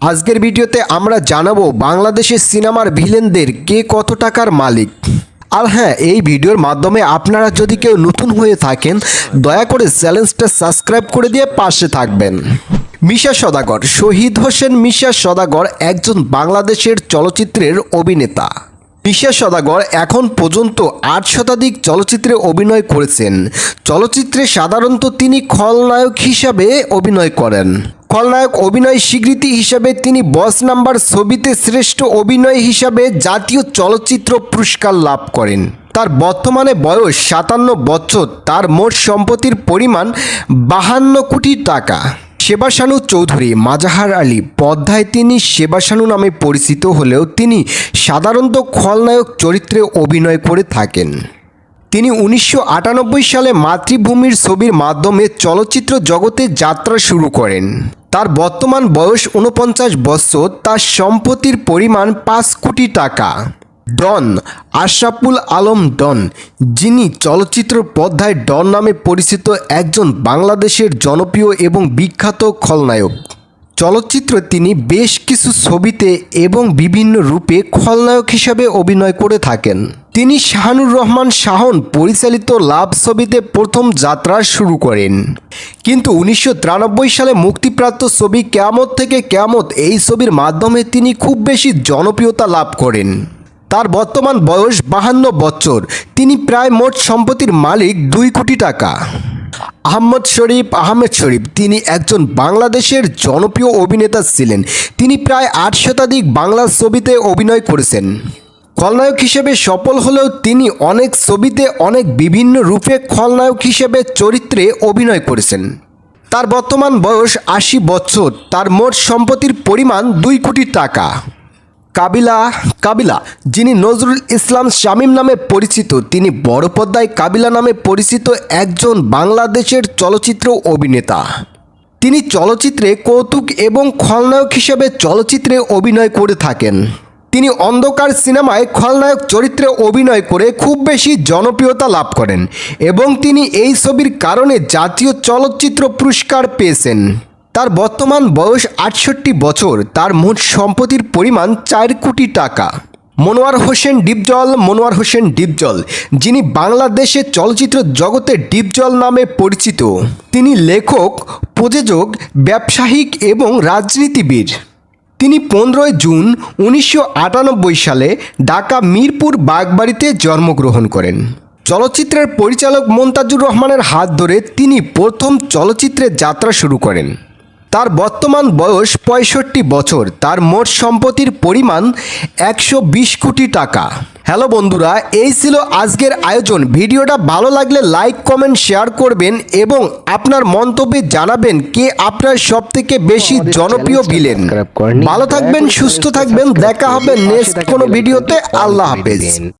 আজকের ভিডিওতে আমরা জানাব বাংলাদেশের সিনেমার ভিলেনদের কে কত টাকার মালিক। আর হ্যাঁ এই ভিডিওর মাধ্যমে আপনারা যদি কেউ নতুন হয়ে থাকেন, দয়া করে চ্যালেঞ্জটা সাবস্ক্রাইব করে দিয়ে পাশে থাকবেন। মিশা সদাগর, শহীদ হোসেন মিশা সদাগর একজন বাংলাদেশের চলচ্চিত্রের অভিনেতা। মিশা সদাগর এখন পর্যন্ত আট শতাধিক চলচ্চিত্রে অভিনয় করেছেন। চলচ্চিত্রে সাধারণত তিনি খলনায়ক হিসাবে অভিনয় করেন। খলনায়ক, অভিনয় স্বীকৃতি হিসাবে তিনি বস নাম্বার ছবিতে শ্রেষ্ঠ অভিনয় হিসাবে জাতীয় চলচ্চিত্র পুরস্কার লাভ করেন। তার বর্তমানে বয়স সাতান্ন বছর। তার মোট সম্পত্তির পরিমাণ বাহান্ন কোটি টাকা। সেবাশানু চৌধুরী, মাজাহার আলী পদ্মায় তিনি সেবাশানু নামে পরিচিত হলেও তিনি সাধারণত খলনায়ক চরিত্রে অভিনয় করে থাকেন। তিনি উনিশশো আটানব্বই সালে মাতৃভূমির ছবির মাধ্যমে চলচ্চিত্র জগতে যাত্রা শুরু করেন। তার বর্তমান বয়স উনপঞ্চাশ বছর, তার সম্পত্তির পরিমাণ পাঁচ কোটি টাকা। ডন, আশরাফুল আলম ডন, যিনি চলচ্চিত্র পর্দায় ডন নামে পরিচিত একজন বাংলাদেশের জনপ্রিয় এবং বিখ্যাত খলনায়ক। চলচ্চিত্রে তিনি বেশ কিছু ছবিতে এবং বিভিন্ন রূপে খলনায়ক হিসাবে অভিনয় করে থাকেন। তিনি শাহানুর রহমান শাহন পরিচালিত লাভ ছবিতে প্রথম যাত্রা শুরু করেন। কিন্তু উনিশশো তিরানব্বই সালে মুক্তিপ্রাপ্ত ছবি কেয়ামত থেকে কেয়ামত এই ছবির মাধ্যমে তিনি খুব বেশি জনপ্রিয়তা লাভ করেন। তার বর্তমান বয়স বাহান্ন বছর। তিনি প্রায় মোট সম্পত্তির মালিক দুই কোটি টাকা। আহমদ শরীফ, আহমেদ শরীফ, তিনি একজন বাংলাদেশের জনপ্রিয় অভিনেতা ছিলেন। তিনি প্রায় আট শতাধিক বাংলা ছবিতে অভিনয় করেছেন। খলনায়ক হিসেবে সফল হলেও তিনি অনেক ছবিতে অনেক বিভিন্ন রূপে খলনায়ক হিসেবে চরিত্রে অভিনয় করেছেন। তার বর্তমান বয়স আশি বছর। তার মোট সম্পত্তির পরিমাণ দুই কোটি টাকা। কাবিলা কাবিলা, যিনি নজরুল ইসলাম শামীম নামে পরিচিত, তিনি বড় কাবিলা নামে পরিচিত একজন বাংলাদেশের চলচ্চিত্র অভিনেতা। তিনি চলচ্চিত্রে কৌতুক এবং খলনায়ক হিসেবে চলচ্চিত্রে অভিনয় করে থাকেন। তিনি অন্ধকার সিনেমায় খলনায়ক চরিত্রে অভিনয় করে খুব বেশি জনপ্রিয়তা লাভ করেন এবং তিনি এই ছবির কারণে জাতীয় চলচ্চিত্র পুরস্কার পেয়েছেন। তার বর্তমান বয়স আটষট্টি বছর। তার মোট সম্পত্তির পরিমাণ চার কোটি টাকা। মনোয়ার হোসেন ডিপজল, মনোয়ার হোসেন ডিপজল, যিনি বাংলাদেশের চলচ্চিত্র জগতে ডিপজল নামে পরিচিত। তিনি লেখক, প্রযোজক, ব্যবসায়িক এবং রাজনীতিবিদ। তিনি পনেরোই জুন উনিশশো আটানব্বই সালে ঢাকা মিরপুর বাগবাড়িতে জন্মগ্রহণ করেন। চলচ্চিত্রের পরিচালক মন্তাজুর রহমানের হাত ধরে তিনি প্রথম চলচ্চিত্রের যাত্রা শুরু করেন। তার বর্তমান বয়স পঁয়ষট্টি বছর। তার মোট সম্পত্তির পরিমাণ একশো বিশ কোটি টাকা। হ্যালো বন্ধুরা এই ছিল আজকের আয়োজন। ভিডিওটা ভালো লাগলে লাইক কমেন্ট শেয়ার করবেন এবং আপনার মন্তব্যে জানাবেন কে আপনার সব থেকে বেশি জনপ্রিয় ভিলেন। ভালো থাকবেন সুস্থ থাকবেন দেখা হবে নেক্সট কোনো ভিডিওতে। আল্লাহ হাফেজ।